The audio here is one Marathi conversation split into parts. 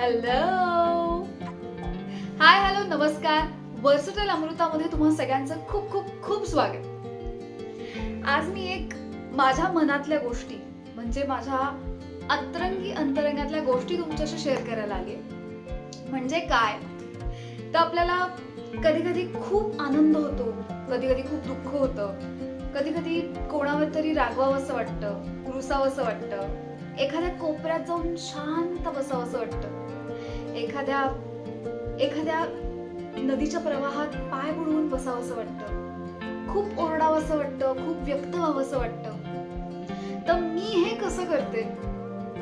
हॅलो हाय हॅलो नमस्कार. वर्सटल अमृतामध्ये तुम्हा सगळ्यांचं खूप खूप खूप स्वागत. आज मी एक माझ्या मनातल्या गोष्टी म्हणजे माझ्या अंतरंगी अंतरंगातल्या गोष्टी तुमच्याशी शेअर करायला आली म्हणजे काय? तर आपल्याला कधी कधी खूप आनंद होतो कधी कधी खूप दुःख होतं कधी कधी कोणावर तरी रागवावंसं वाटतं रुसावंसं वाटतं एखाद्या कोपऱ्यात जाऊन शांत बसावंसं वाटतं. एखाद्या एखाद्या नदीच्या प्रवाहात पाय बुडवून बसावंसं वाटतं. खूप ओरडावंसं वाटतं खूप व्यक्त व्हावंसं वाटतं. तर मी हे कसं करते?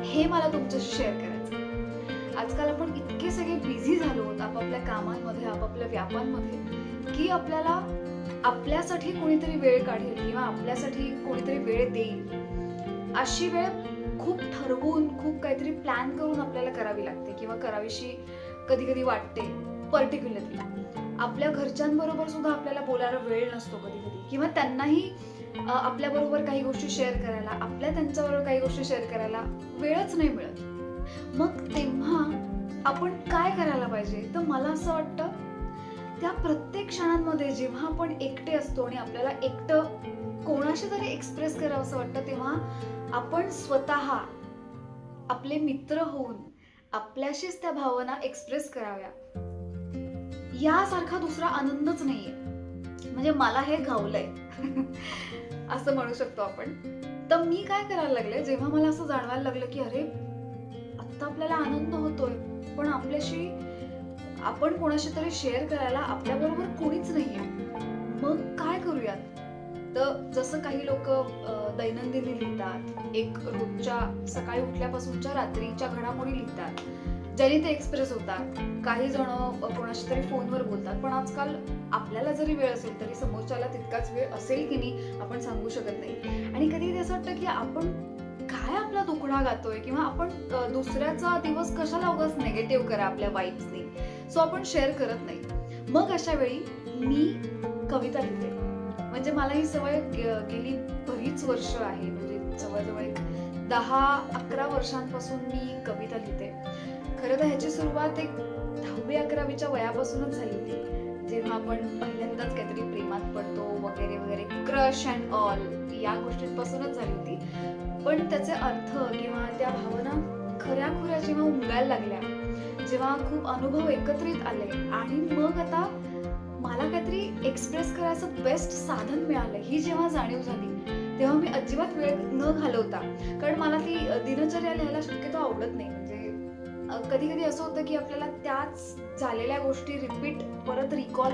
हे मला तुमच्याशी शेअर करायचं आजकाल आपण इतके सगळे बिझी झालो आहोत आपापल्या कामांमध्ये आपापल्या व्यापांमध्ये की आपल्याला आपल्यासाठी कोणीतरी वेळ काढेल किंवा आपल्यासाठी कोणीतरी वेळ देईल. अशी वेळ खूप ठरवून खूप काहीतरी प्लॅन करून आपल्याला करावी लागते किंवा करावीशी कधी कधी वाटते पर्टिक्युलरली आपल्या घरच्यांबरोबर सुद्धा आपल्याला बोलायला वेळ नसतो कधी कधी किंवा त्यांनाही आपल्याबरोबर काही गोष्टी शेअर करायला आपल्या त्यांच्याबरोबर काही गोष्टी शेअर करायला वेळच नाही मिळत. मग तेव्हा आपण काय करायला पाहिजे? तर मला असं वाटतं त्या प्रत्येक क्षणांमध्ये जेव्हा आपण एकटे असतो आणि आपल्याला एकटं कोणाशी तरी एक्सप्रेस करावं असं वाटतं तेव्हा आपण स्वतः आपले मित्र होऊन आपल्याशीच त्या भावना एक्सप्रेस कराव्या. यासारखा दुसरा आनंदच नाहीये. म्हणजे मला हे घावलंय. असं म्हणू शकतो आपण. तर मी काय करायला लागले? जेव्हा मला असं जाणवायला लागलं की अरे आत्ता आपल्याला आनंद होतोय पण आपल्याशी आपण कोणाशी तरी शेअर करायला आपल्याबरोबर तर जसं काही लोक दैनंदिनी लिहितात एक रोजच्या सकाळी उठल्यापासूनच्या रात्रीच्या घडामोडी लिहितात ज्याने ते एक्सप्रेस होतात. काही जण कोणाशी तरी फोनवर बोलतात पण आजकाल आपल्याला जरी वेळ असेल तरी समोरच्याला तितकाच वेळ असेल की नाही आपण सांगू शकत नाही. आणि कधी असं वाटतं की आपण काय आपला दुखडा गातोय किंवा आपण दुसऱ्याचा दिवस कशाला उगाच निगेटिव्ह करा आपल्या वाईफनी सो आपण शेअर करत नाही. मग अशा वेळी मी कविता लिहिते. म्हणजे मला ही सवय गेली बरीच वर्ष आहे. म्हणजे जवळजवळ एक दहा अकरा वर्षांपासून मी कविता लिहिते. खरं तर ह्याची सुरुवात एक दहावी अकरावीच्या वयापासूनच झाली होती. जेव्हा आपण पहिल्यांदाच काहीतरी प्रेमात पडतो वगैरे वगैरे क्रश अँड ऑल या गोष्टींपासूनच झाली होती. पण त्याचे अर्थ किंवा त्या भावना खऱ्या खुऱ्या जेव्हा उमगायला लागल्या जेव्हा खूप अनुभव एकत्रित आले आणि मग आता मला काहीतरी एक्सप्रेस करायचं बेस्ट साधन मिळालं. ही जेव्हा जाणीव झाली तेव्हा मी अजिबात वेळ न घालवता कारण मला ती दिनचर्या लिहायला शक्यतो आवडत नाही. म्हणजे कधी कधी असं होतं की आपल्याला त्याच झालेल्या गोष्टी रिपीट परत रिकॉल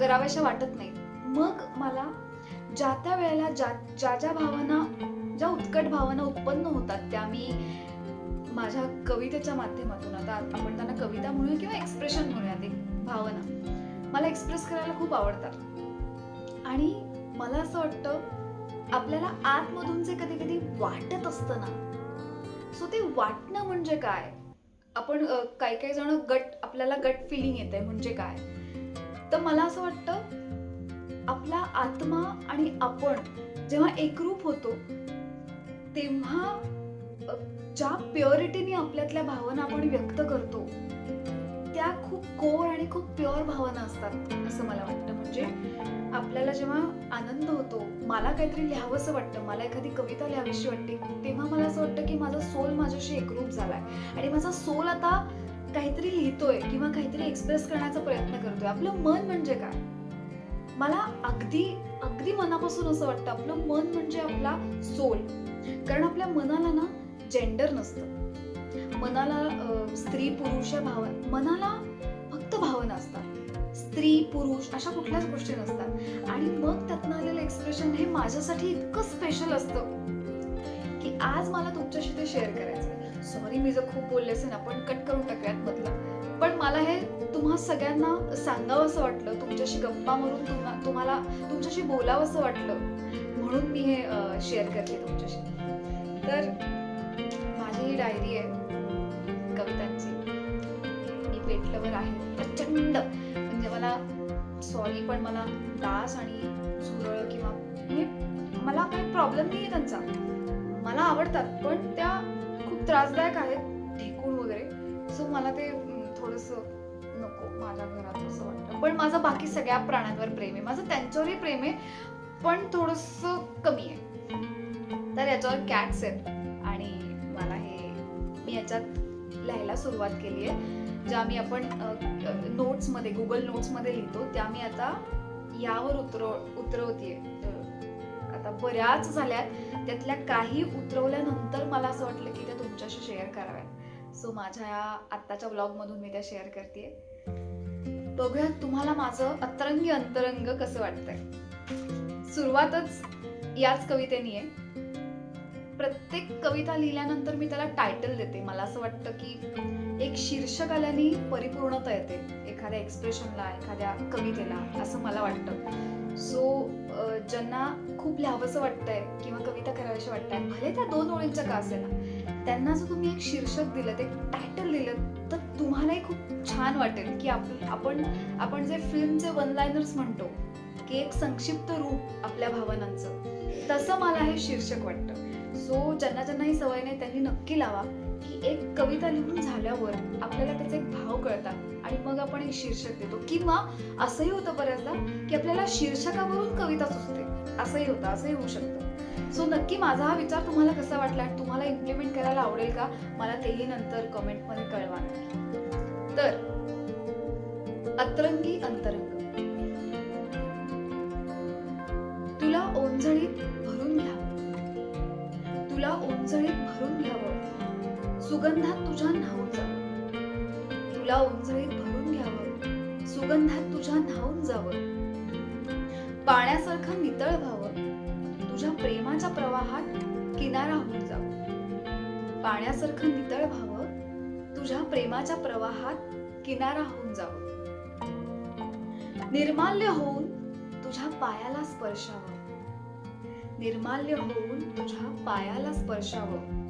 कराव्याशा वाटत नाही. मग मला ज्या त्या वेळेला ज्या ज्या ज्या भावना ज्या उत्कट भावना उत्पन्न होतात त्या मी माझ्या कवितेच्या माध्यमातून आता आपण त्यांना कविता म्हणूया किंवा एक्सप्रेशन म्हणूयात एक भावना. मला एक्सप्रेस करायला खूप आवडतात. आणि मला असं वाटतं आपल्याला आतमधून जे कधी कधी वाटत असतं ना. सो ते वाटणं म्हणजे काय? आपण काही काही जण गट आपल्याला गट फिलिंग येते म्हणजे काय? तर मला असं वाटतं आपला आत्मा आणि आपण जेव्हा एकरूप होतो तेव्हा ज्या प्युरिटीने आपल्यातल्या भावना आपण व्यक्त करतो खूप कोर आणि खूप प्युअर भावना असतात असं मला वाटतं. म्हणजे आपल्याला जेव्हा आनंद होतो मला काहीतरी लिहावंसं वाटतं मला एखादी कविता लिहावीशी वाटते तेव्हा मला असं वाटतं की माझा सोल माझ्याशी एकरूप झालाय. आणि माझा सोल आता काहीतरी लिहितोय किंवा काहीतरी एक्सप्रेस करण्याचा प्रयत्न करतोय. आपलं मन म्हणजे काय? मला अगदी अगदी मनापासून असं वाटतं आपलं मन म्हणजे आपला सोल कारण आपल्या मनाला ना जेंडर नसतं. मनाला स्त्री पुरुष या भावना मनाला फक्त भावना असतात. स्त्री पुरुष अशा कुठल्याच गोष्टी नसतात. आणि मग त्यातनं आलेलं एक्सप्रेशन हे माझ्यासाठी इतकं स्पेशल असतं की आज मला तुमच्याशी ते शेअर करायचं सॉरी मी जर खूप बोलले असेल आपण कट करून टाकूयात बदला पण मला हे तुम्हा सगळ्यांना सांगावं असं वाटलं तुमच्याशी गप्पा मारून तुम्हा तुम्हाला तुमच्याशी बोलावं असं वाटलं म्हणून मी हे शेअर करते तुमच्याशी. तर माझी ही डायरी आहे. कवितांची. मी पेटलवर आहे. प्रचंड. म्हणजे मला सॉरी पण मला डास आणि झुरळ किंवा म्हणजे मला काही प्रॉब्लेम नाही आहे त्यांचा. मला आवडतात पण त्या खूप त्रासदायक आहेत ढेकूळ वगैरे. सो मला ते थोडस नको माझ्या घरात असं वाटतं. पण माझं बाकी सगळ्या प्राण्यांवर प्रेम आहे. माझं त्यांच्यावरही प्रेम आहे पण थोडस कमी आहे. तर याच्यावर कॅट्स आहेत. आणि मला हे मी याच्यात लिहायला सुरुवात केली आहे. ज्या मी आपण नोट्समध्ये गुगल नोट्समध्ये लिहितो त्या मी आता यावर उतरव उतरवतीये. आता बऱ्याच झाल्यात त्यातल्या काही उतरवल्यानंतर मला असं वाटलं की त्या तुमच्याशी शेअर कराव्यात. सो माझ्या या आत्ताच्या ब्लॉगमधून मी त्या शेअर करते बघूया तुम्हाला माझं अतरंगी अंतरंग कसं वाटतंय. सुरुवातच याच कवितेनी आहे. प्रत्येक कविता लिहिल्यानंतर मी त्याला टायटल देते. मला असं वाटतं की एक शीर्षक आल्याने परिपूर्णता येते. एखाद्या एक्सप्रेशनला एखाद्या कवितेला असं मला वाटतं. सो ज्यांना खूप लिहावंसं वाटतंय किंवा कविता करावीशी वाटतंय भले त्या दोन ओळींच्या का असेल त्यांना जर तुम्ही एक शीर्षक दिलं एक टायटल दिलं तर तुम्हालाही खूप छान वाटेल की आप- आपण आपण जे फिल्मचे वन लायनर्स म्हणतो की एक संक्षिप्त रूप आपल्या भावनांचं तसं मला हे शीर्षक वाटतं. सो ज्यांना ज्यांना ही सवय नाही त्यांनी नक्की लावा. की एक कविता लिहून झाल्यावर आपल्याला त्याचे एक भाव कळतात. आणि मग आपण एक शीर्षक देतो. किंवा असंही होतं बऱ्याचदा की आपल्याला शीर्षकावरून कविता सुचते. असंही होतं असंही होऊ शकतं. सो नक्की माझा हा विचार तुम्हाला कसा वाटला आणि तुम्हाला इम्प्लिमेंट करायला आवडेल का? मला तेही नंतर कमेंटमध्ये कळवा. तर अतरंगी अंतरंग. किनारा होऊन जाऊ. पाण्यासारखं नितळ व्हावं. तुझ्या प्रेमाच्या प्रवाहात किनारा होऊन जावं. निर्माल्य होऊन तुझ्या पायाला स्पर्शावं. निर्माल्य होऊन तुझ्या पायाला स्पर्शावं.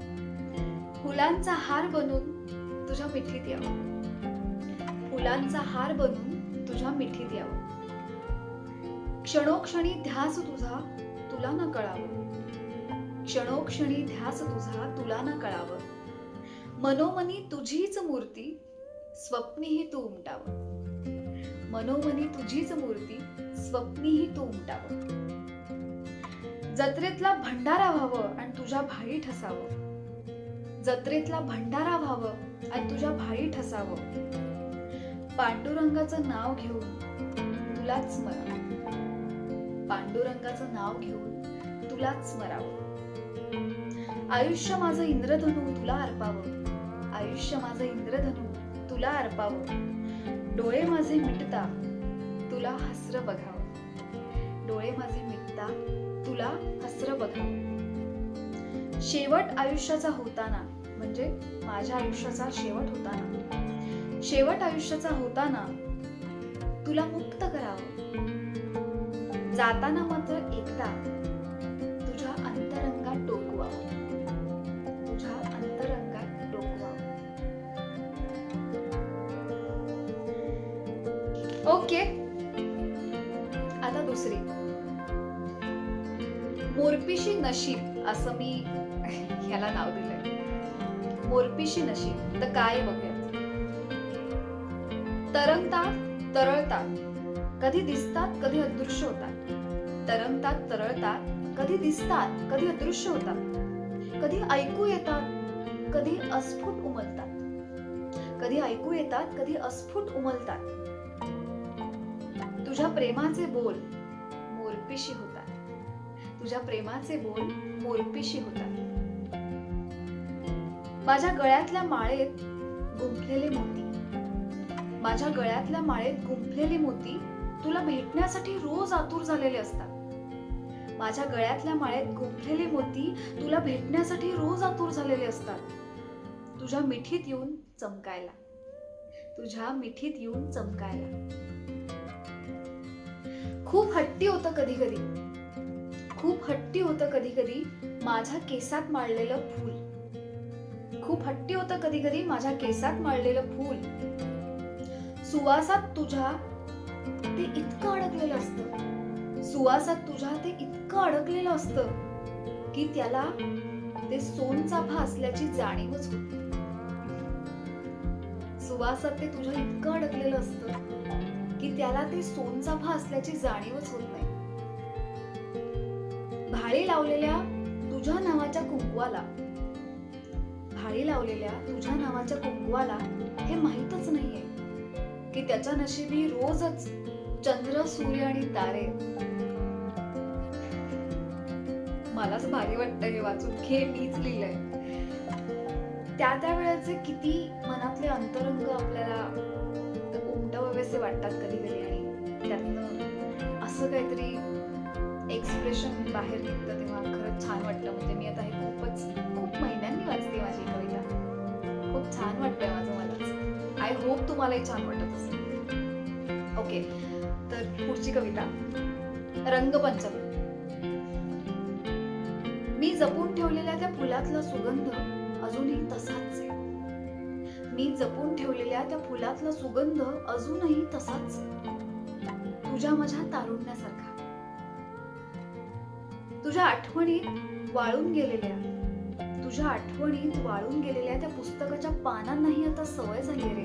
फुलांचा हार बनून तुझ्या मिठीत यावं. फुलांचा हार बनून तुझ्या मिठीत यावं. क्षणोक्षणी ध्यास तुझा तुला न कळावं क्षणोक्षणी ध्यास तुझा तुला न कळावं. मनोमनी तुझीच मूर्ती स्वप्नीही तू उमटावं. मनोमनी तुझीच मूर्ती स्वप्नीही तू उमटावं. जत्रेतला भंडारा व्हावं आणि तुझ्या भाई ठसावं. जत्रेतला भंडारा व्हावं आणि तुझ्या भाई ठसावं. पांडुरंगाचं नाव घेऊन तुलाच स्मरावं पांडुरंगाचं नाव घेऊन तुलाच स्मरावं आयुष्य माझं इंद्रधनू तुला अर्पावं. आयुष्य माझं इंद्रधनू तुला अर्पावं. डोळे माझे मिटता तुला हसर बघावं. डोळे माझे मिटता तुला हसर बघावं. शेवट आयुष्याचा होताना म्हणजे माझ्या आयुष्याचा शेवट होताना. शेवट आयुष्याचा होताना तुला मुक्त करावं. जाताना मात्र एकदा तुझ्या अंतरंगात डोकवावं मोरपिशी नशीब असं मी ह्याला नाव दिलंय. मोरपिशी नशीब. तर काय बघूयात तरंगतात तरळतात. कधी दिसतात कधी अदृश्य होतात. तरंगतात तरळतात. कधी दिसतात कधी अदृश्य होतात. कधी ऐकू येतात कधी अस्फुट उमलतात. कधी ऐकू येतात कधी अस्फुट उमलतात. तुझ्या प्रेमाचे बोल मोरपिशी हो तुझ्या प्रेमाचे बोल मोरपिशी होतात. माझ्या गळ्यातल्या माळेत गुंफलेले मोती. माझ्या गळ्यातल्या माळेत गुंफलेले मोती तुला भेटण्यासाठी रोज आतुर झालेले असतात. माझ्या गळ्यातल्या माळेत गुंफलेले मोती तुला भेटण्यासाठी रोज आतुर झालेले असतात. तुझ्या मिठीत येऊन चमकायला. तुझ्या मिठीत येऊन चमकायला. खूप हट्टी होतं कधी कधी. खूप हट्टी होतं कधी कधी माझ्या केसात माळलेलं फूल. खूप हट्टी होतं कधी कधी माझ्या केसात माळलेलं फूल. सुवासात तुझ्या ते इतकं अडकलेलं असतं. सुवासात तुझ्या ते इतकं अडकलेलं असतं की त्याला ते सोनचाफा असल्याची जाणीवच होती सुवासात ते तुझ्या इतकं अडकलेलं असतं की त्याला ते सोनचाफा असल्याची जाणीवच होत नाही. भाळी लावलेल्या तुझ्या नावाच्या कुंकवाला. भाळी लावलेल्या तुझ्या नावाच्या कुंकवाला हे माहीतच नाहीये की त्याच्या नशिबी रोजच चंद्र सूर्य आणि तारे. मलाच भारी वाटतं हे वाचून हे मीच लिहिलंय. त्या त्या वेळेचे किती मनातले अंतरंग आपल्याला उमटवावेसे वाटतात कधी कधी आणि त्यातनं असं काहीतरी एक्सप्रेशन बाहेर निघतं तेव्हा खरंच छान वाटतं म्हणजे मी आता हे खूपच खूप महिन्यांनी वाचते माझी कविता. खूप छान वाटतंय माझं मलाच. आय होप तुम्हालाही छान वाटत असेल. ओके तर पुढची कविता. रंगपंचमी. मी जपून ठेवलेल्या त्या फुलातला सुगंध अजूनही तसाच आहे. मी जपून ठेवलेल्या त्या फुलातला सुगंध अजूनही तसाच तुझ्या माझ्या तारुण्यासारखा. तुझ्या आठवणीत वाळून गेलेल्या तुझ्या आठवणीत वाळून गेलेल्या त्या पुस्तकाच्या पानांनाही आता सवय झाली रे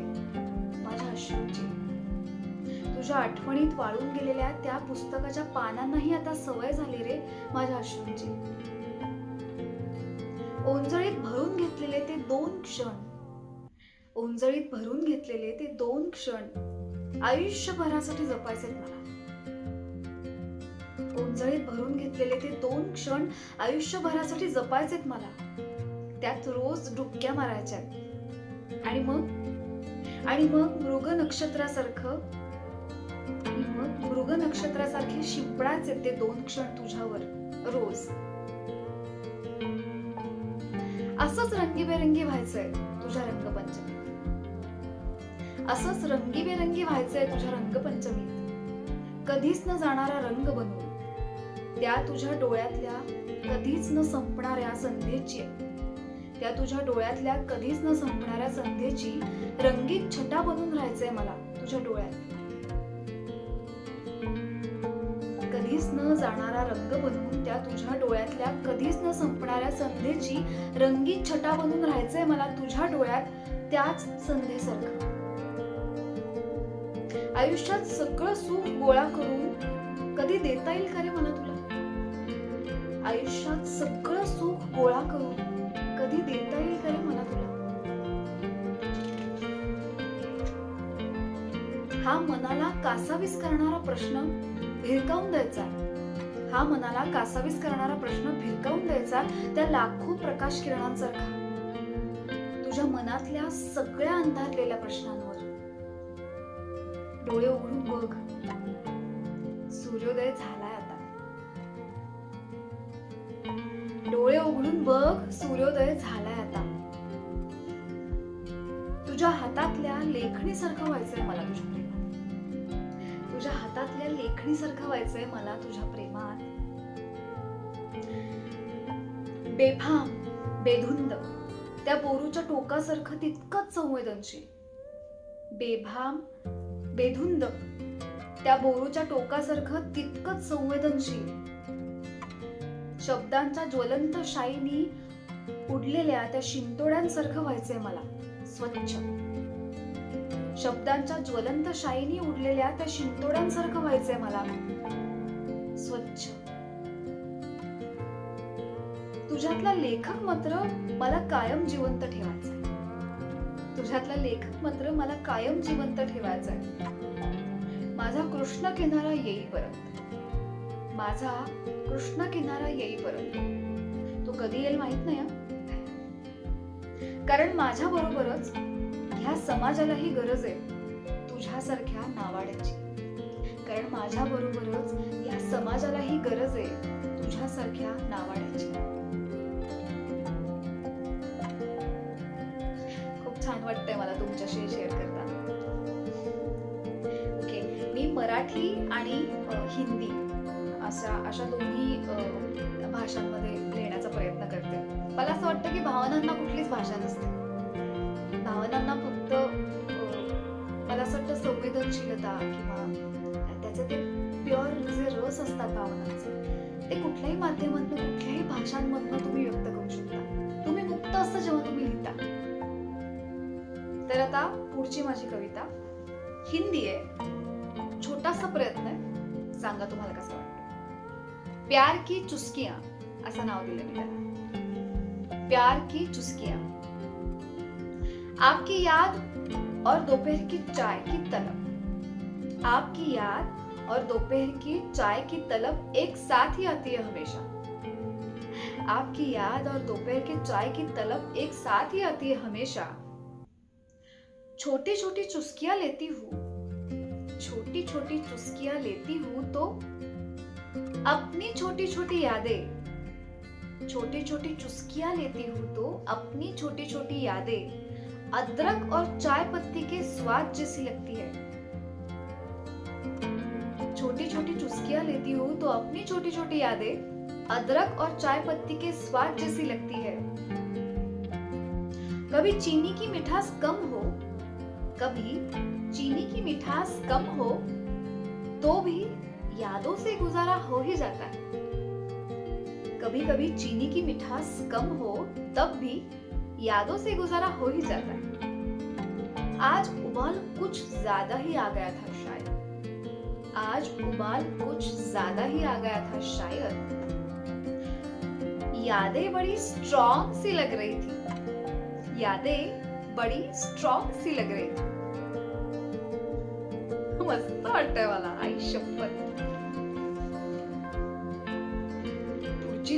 माझ्या अश्रूची तुझ्या आठवणीत वाळून गेलेल्या त्या पुस्तकाच्या पानांनाही आता सवय झाली रे माझ्या अश्रूंची ओंजळीत भरून घेतलेले ते दोन क्षण ओंजळीत भरून घेतलेले ते दोन क्षण आयुष्यभरासाठी जपायचे मला. ओंजळीत भरून घेतलेले ते दोन क्षण आयुष्यभरासाठी जपायचेत मला. त्यात रोज डुबक्या मारायच्या. आणि मग? आणि मग मृग नक्षत्रासारखं? आणि मग मृग नक्षत्रासारखे शिंपडायचे ते दोन क्षण तुझ्यावर रोज. असंच रंगीबेरंगी व्हायचंय तुझ्या रंगपंचमी. असंच रंगीबेरंगी व्हायचंय तुझ्या रंगपंचमीत कधीच न जाणारा रंग बनवून. त्या तुझ्या डोळ्यातल्या कधीच न संपणाऱ्या संध्येची त्या तुझ्या डोळ्यातल्या कधीच न संपणाऱ्या संध्येची रंगीत छटा बनून राहायचंय मला तुझ्या डोळ्यात. कधीच न जाणारा रंग बनून त्या तुझ्या डोळ्यातल्या कधीच न संपणाऱ्या संध्येची रंगीत छटा बनून राहायचंय मला तुझ्या डोळ्यात त्याच संध्येसारखं आयुष्यात सगळं सुख गोळा करून कधी देता येईल का रे मला तुला आयुष्यात सगळं सुख गोळा करून कधी देता येईल का मला तुला? हा मनाला कासावीस करणारा प्रश्न भिरकावून द्यायचा. हा मनाला कासावीस करणारा प्रश्न भिरकावून द्यायचा त्या लाखो प्रकाश किरणांसारखा. तुझ्या मनातल्या सगळ्या अंधारलेल्या प्रश्नांवर. डोळे उघडून बघ. सूर्योदय झाला. सूर्योदय झालाय आता. तुझ्या हातातल्या लेखणीसारखं व्हायचंय मला तुझ्या प्रेमात. तुझ्या हातातल्या लेखणीसारखं व्हायचंय मला तुझ्या प्रेमात. बेफाम बेधुंद त्या बोरूच्या टोकासारखं तितकंच संवेदनशील. बेभाम बेधुंद त्या बोरूच्या टोकासारखं तितकंच संवेदनशील. शब्दांच्या ज्वलंत शाईनी उडलेल्या त्या शिंतोड्यांसारखं व्हायचंय मला. स्वच्छ. शब्दांच्या ज्वलंत शाईनी उडलेल्या त्या शिंतोड्यांसारखं व्हायचंय मला. स्वच्छ. तुझ्यातला लेखक मात्र मला कायम जिवंत ठेवायचा तुझ्यातला लेखक मात्र मला कायम जिवंत ठेवायचा माझा कृष्ण किनारा येईपर्यंत. माझा कृष्ण किनारा येईपर्यंत. कधी येईल माहीत नाही कारण माझ्या बरोबरच ह्या समाजालाही गरज आहे तुझ्यासारख्या नावाड्याची. कारण माझ्या बरोबरच या समाजालाही गरज आहे तुझ्यासारख्या नावाड्याची. खूप छान वाटतंय मला तुमच्याशी शेअर करता ओके मी मराठी आणि हिंदी असा अशा दोन्ही भाषांमध्ये प्रयत्न करते. मला असं वाटतं की भावनांना कुठलीच भाषा नसते. भावनांना फक्त मला असं वाटतं संवेदनशीलता किंवा त्याचे ते प्युअर जे रस असतात भावनांचे ते कुठल्याही माध्यमातून कुठल्याही भाषांमधनं तुम्ही व्यक्त करू शकता. तुम्ही मुक्त असता जेव्हा तुम्ही लिहिता. तर आता पुढची माझी कविता. हिंदी आहे. छोटासा प्रयत्न आहे. सांगा तुम्हाला कसं वाटतं. प्यार की चुस्किया. असं नाव दिलं त्याला प्यार की चुस्किया। आपकी याद और दोपहर की चाय की तलब। आपकी याद और दोपहर की चाय की तलब एक साथ ही आती है हमेशा। आपकी याद और दोपहर की चाय की तलब एक साथ ही आती है हमेशा। छोटी छोटी चुस्कियाँ लेती हूँ। छोटी छोटी चुस्कियाँ लेती हूँ तो अपनी छोटी छोटी यादें छोटी छोटी चुस्कियाँ लेती हूँ तो अपनी छोटी छोटी यादें अदरक और चाय पत्ती के स्वाद जैसी लगती है। छोटी छोटी चुस्कियाँ लेती हूँ तो अपनी छोटी छोटी यादें अदरक और चाय पत्ती के स्वाद जैसी लगती है। कभी चीनी की मिठास कम हो, कभी चीनी की मिठास कम हो तो भी यादों से गुजारा हो ही जाता है। कभी कभी चीनी की मिठास कम हो, तब भी यादों से गुजारा हो ही जाता है। आज उबाल कुछ ज़्यादा ही आ गया था शायद। आज उबाल कुछ ज़्यादा ही आ गया था शायद। यादें बड़ी स्ट्रॉन्ग सी लग रही थी। यादें बड़ी स्ट्रॉन्ग सी लग रही थी। मस्त मला आई शपथ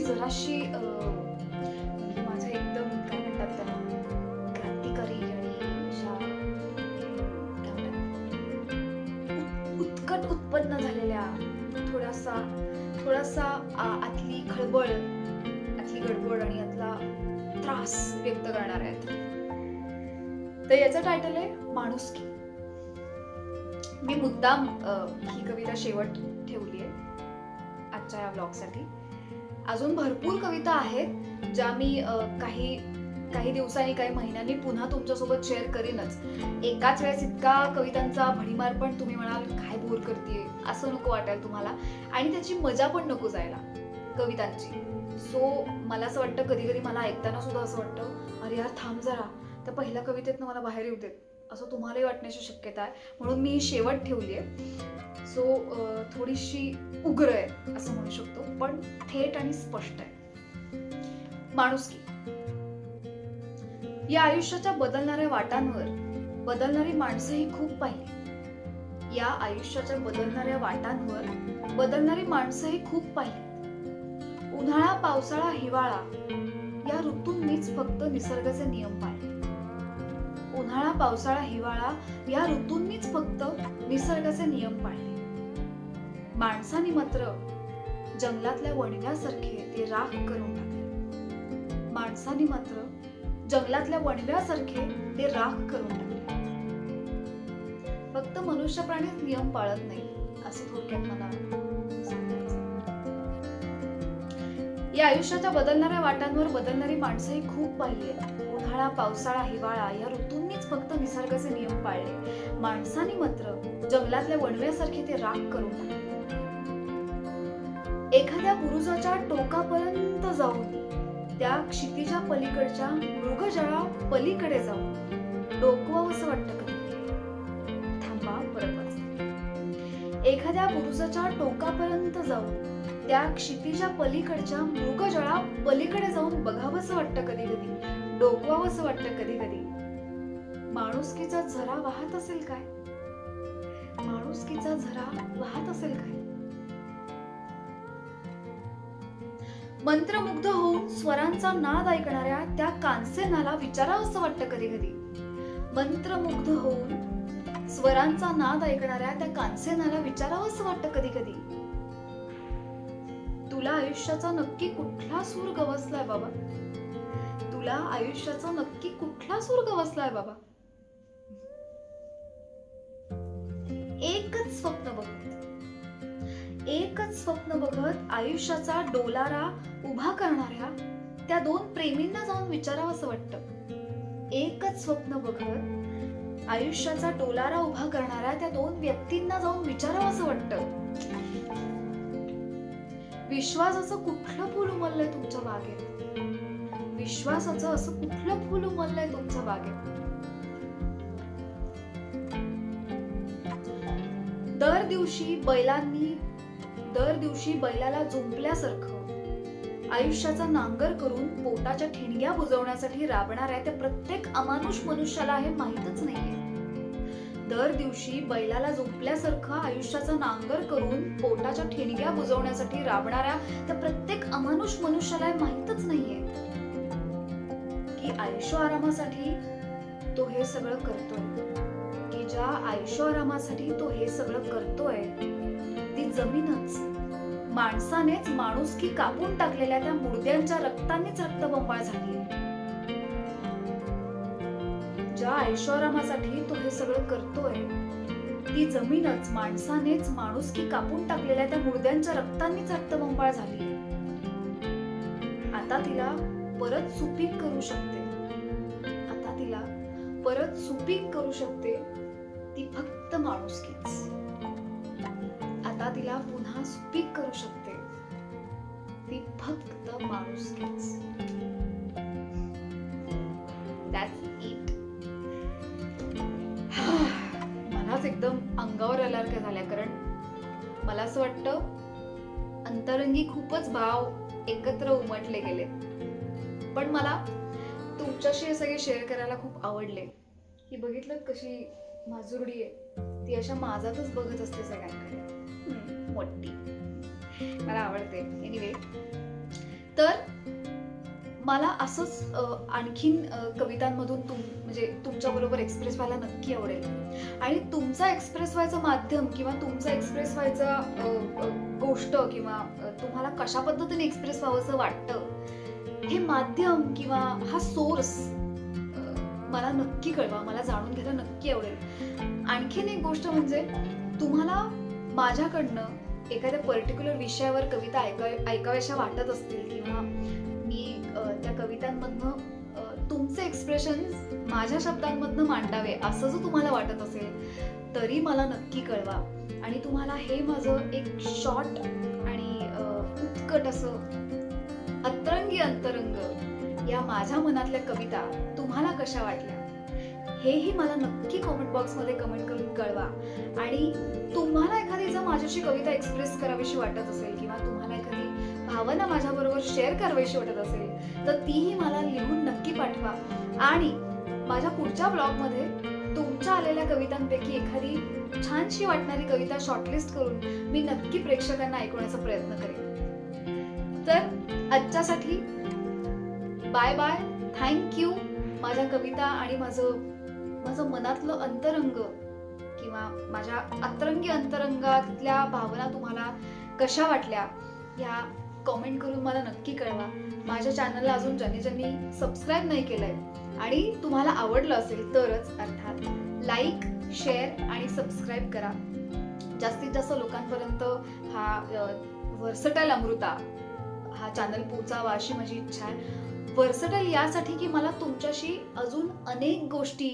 पुढची जराशी म्हणजे माझं एकदम काय म्हणतात त्याला क्रांतिकारी आणि अशा उत्कट उत्पन्न झालेल्या थोडासा थोडासा आतली खळबळ आतली गडबड आणि आतला त्रास व्यक्त करणार आहेत. तर याचं टायटल आहे माणुसकी. मी मुद्दाम ही कविता शेवट ठेवली आहे आजच्या या ब्लॉगसाठी अजून भरपूर कविता आहेत ज्या मी काही काही दिवसांनी काही महिन्यांनी पुन्हा तुमच्यासोबत शेअर करीनच. एकाच वेळेस इतका कवितांचा भडीमार पण तुम्ही म्हणाल काय बोर करते असं नको वाटायला तुम्हाला. आणि त्याची मजा पण नको जायला कवितांची. सो मला असं वाटतं कधी कधी मला ऐकताना सुद्धा असं वाटतं अरे यार थांब जरा. त्या पहिल्या कवितेतनं मला बाहेर येऊ देत. असं तुम्हालाही वाटण्याची शक्यता आहे. म्हणून मी शेवट ठेवली आहे. सो थोडीशी उग्र आहे असं म्हणू शकतो पण थेट आणि स्पष्ट आहे. माणुसकी या आयुष्याच्या बदलणाऱ्या वाटांवर बदलणारी माणसंही खूप पाहिली. या आयुष्याच्या बदलणाऱ्या वाटांवर बदलणारी माणसंही खूप पाहिली. उन्हाळा पावसाळा हिवाळा या ऋतूंनीच फक्त निसर्गाचे नियम पाहिले उन्हाळा पावसाळा हिवाळा या ऋतूंनीच फक्त निसर्गाचे नियम पाळले. माणसाने मात्र जंगलातल्या वणव्यासारखे ते राख करून टाकले. माणसाने मात्र जंगलातल्या वणव्यासारखे ते राख करून टाकले. फक्त मनुष्य प्राणीच नियम पाळत नाही असं थोडक्यात मला या आयुष्याच्या बदलणाऱ्या वाटांवर बदलणारी माणसंही खूप पाहिली आहेत. उन्हाळा पावसाळा हिवाळा या ऋतू फक्त निसर्गाचे नियम पाळले. माणसाने मात्र जंगलातल्या वणव्यासारखे ते राग करून टाकले एखाद्या बुरुजाच्या टोकापर्यंत जाऊन त्या क्षितिजा पलीकडच्या मृगजळा पलीकडे जाऊन डोकवावंसं वाटतं कधी थांबा परत एखाद्या बुरुजाच्या टोकापर्यंत जाऊन त्या क्षितिजा पलीकडच्या मृगजळा पलीकडे जाऊन बघावंसं वाटतं कधी कधी? डोकवावंसं वाटतं कधी कधी? माणुसकीचा झरा वाहत असेल काय? माणुसकीचा झरा वाहत असेल काय? मंत्रमुग्ध होऊन स्वरांचा नाद ऐकणाऱ्या त्या कांसेनाला विचारावंसं वाटतं कधी कधी. मंत्रमुग्ध होऊन स्वरांचा नाद ऐकणाऱ्या त्या कांसेनाला विचारावंसं वाटतं कधी कधी. तुला आयुष्याचा नक्की कुठला सूर गवसलाय बाबा? तुला आयुष्याचा नक्की कुठला सूर गवसलाय बाबा? एकच स्वप्न बघत. एकच स्वप्न बघत आयुष्याचा डोलारा उभा करणाऱ्या त्या दोन प्रेमींना जाऊन विचारावं असं वाटतं. एकच स्वप्न बघत आयुष्याचा डोलारा उभा करणाऱ्या त्या दोन व्यक्तींना जाऊन विचारावं असं वाटतं. विश्वासाचं कुठलं फुल उमललंय तुमच्या बागेत? विश्वासाचं असं कुठलं फुल उमललंय तुमच्या बागेत? दिवशी बैलांनी दर दिवशी बैलाला झोंपल्यासारखं आयुष्याचा नांगर करून पोटाच्या ठिणग्या बुजवण्यासाठी राबणाऱ्या त्या प्रत्येक अमानुष मनुष्याला हे माहीतच नाहीये. दर दिवशी बैलाला झोपल्यासारखं आयुष्याचा नांगर करून पोटाच्या ठिणग्या बुजवण्यासाठी राबणाऱ्या त्या प्रत्येक अमानुष मनुष्याला हे माहीतच नाहीये. की आयुष्य आरामासाठी तो हे सगळं करतोय. की ज्या तो हे सगळं करतोय. ती जमीनच. माणसानेच माणुसकी कापून टाकलेल्या त्या मुर्द्यांच्या रक्तानेच रक्तबंबाळ झाली ज्या ऐशोआरामासाठी तो हे सगळं करतोय ती जमीनच माणसानेच माणुसकी कापून टाकलेल्या त्या मुडद्यांच्या रक्तांनीच रक्तबंबाळ झाली आता तिला परत सुपीक करू शकते. आता तिला परत सुपीक करू शकते. फक्त माणुसकीच आता तिला पुन्हा सुपीक करू शकते. ती फक्त माणुसकीच मलाच एकदम अंगावर आल्यासारख्या झाल्या कारण मला असं वाटतं अंतरंगी खूपच भाव एकत्र उमटले गेले. पण मला तुमच्याशी हे सगळे शेअर करायला खूप आवडले. की बघितलं कशी माजुरडी आहे. ती अशा माझातच बघत असते सगळ्यांकडे. मोठी. मला आवडते. एनिवे तर मला असंच आणखीन कवितांमधून तुम म्हणजे तुमच्या बरोबर एक्सप्रेस व्हायला नक्की आवडेल. आणि तुमचा एक्सप्रेस व्हायचं माध्यम किंवा तुमचा एक्सप्रेस व्हायचा गोष्ट किंवा तुम्हाला कशा पद्धतीने एक्सप्रेस व्हावंसं वाटतं हे माध्यम किंवा हा सोर्स मला नक्की कळवा मला जाणून घ्यायला नक्की आवडेल. आणखीन एक गोष्ट म्हणजे तुम्हाला माझ्याकडनं एखाद्या पर्टिक्युलर विषयावर कविता ऐकाय ऐकाव्याशा वाटत असतील किंवा मी त्या कवितांमधनं तुमचे एक्सप्रेशन माझ्या शब्दांमधनं मांडावे असं जर तुम्हाला वाटत असेल तरी मला नक्की कळवा. आणि तुम्हाला हे माझं एक शॉर्ट आणि उत्कट असं अतरंगी अंतरंग या माझ्या मनातल्या कविता तुम्हाला कशा वाटल्या? हेही मला नक्की कॉमेंट बॉक्समध्ये कमेंट करून कळवा. आणि तुम्हाला एखादी जर माझ्याशी कविता एक्सप्रेस करावीशी वाटत असेल किंवा तुम्हाला एखादी भावना माझ्याबरोबर शेअर करावीशी वाटत असेल तर तीही मला लिहून नक्की पाठवा. आणि माझ्या पुढच्या ब्लॉगमध्ये तुमच्या आलेल्या कवितांपैकी एखादी छानशी वाटणारी कविता शॉर्टलिस्ट करून मी नक्की प्रेक्षकांना ऐकवण्याचा प्रयत्न करेन. तर आजच्यासाठी बाय बाय थँक्यू माझ्या कविता आणि माझं माझं मनातलं अंतरंग किंवा माझ्या अतरंगी अंतरंगातल्या भावना तुम्हाला कशा वाटल्या ह्या कॉमेंट करून मला नक्की कळवा. माझ्या चॅनलला अजून ज्यांनी ज्यांनी सबस्क्राईब नाही केलंय आणि तुम्हाला आवडलं असेल तरच अर्थात लाईक शेअर आणि सबस्क्राईब करा. जास्तीत जास्त लोकांपर्यंत हा वर्सटाईल अमृता हा चॅनल पोचावा अशी माझी इच्छा आहे. वर्सटल यासाठी की मला तुमच्याशी अजून अनेक गोष्टी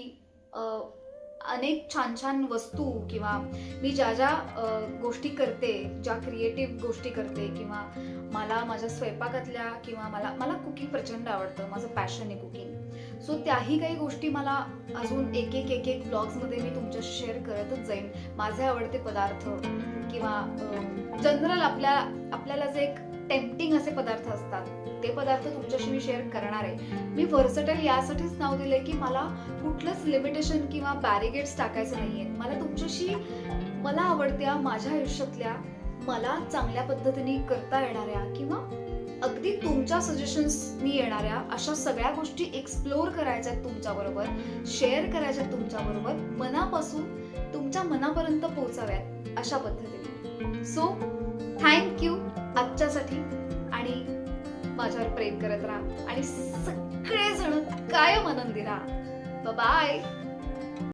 अनेक छान छान वस्तू किंवा मी ज्या ज्या गोष्टी करते ज्या क्रिएटिव्ह गोष्टी करते किंवा मला माझ्या स्वयंपाकातल्या किंवा मला मला कुकिंग प्रचंड आवडतं. माझं पॅशन आहे कुकिंग सो त्याही काही गोष्टी मला अजून एक एक एक एक ब्लॉग्समध्ये मी तुमच्याशी शेअर करतच जाईन. माझे आवडते पदार्थ किंवा जनरल आपल्या आपल्याला जे एक टेम्पटिंग असे पदार्थ असतात ते पदार्थ तुमच्याशी मी शेअर करणार आहे. मी व्हर्सटल यासाठीच नाव दिले की मला कुठलंच लिमिटेशन किंवा बॅरिगेट्स टाकायचं नाही आहेत मला तुमच्याशी मला आवडत्या माझ्या आयुष्यातल्या मला चांगल्या पद्धतीने करता येणाऱ्या किंवा अगदी तुमच्या सजेशन्सनी येणाऱ्या अशा सगळ्या गोष्टी एक्सप्लोर करायच्या आहेत तुमच्याबरोबर शेअर करायच्या आहेत तुमच्याबरोबर मनापासून तुमच्या मनापर्यंत पोहोचाव्यात अशा पद्धतीने. सो थँक्यू आजच्यासाठी आणि माझ्यावर प्रेम करत राहा आणि सगळेजण कायम आनंदी राहा. बाय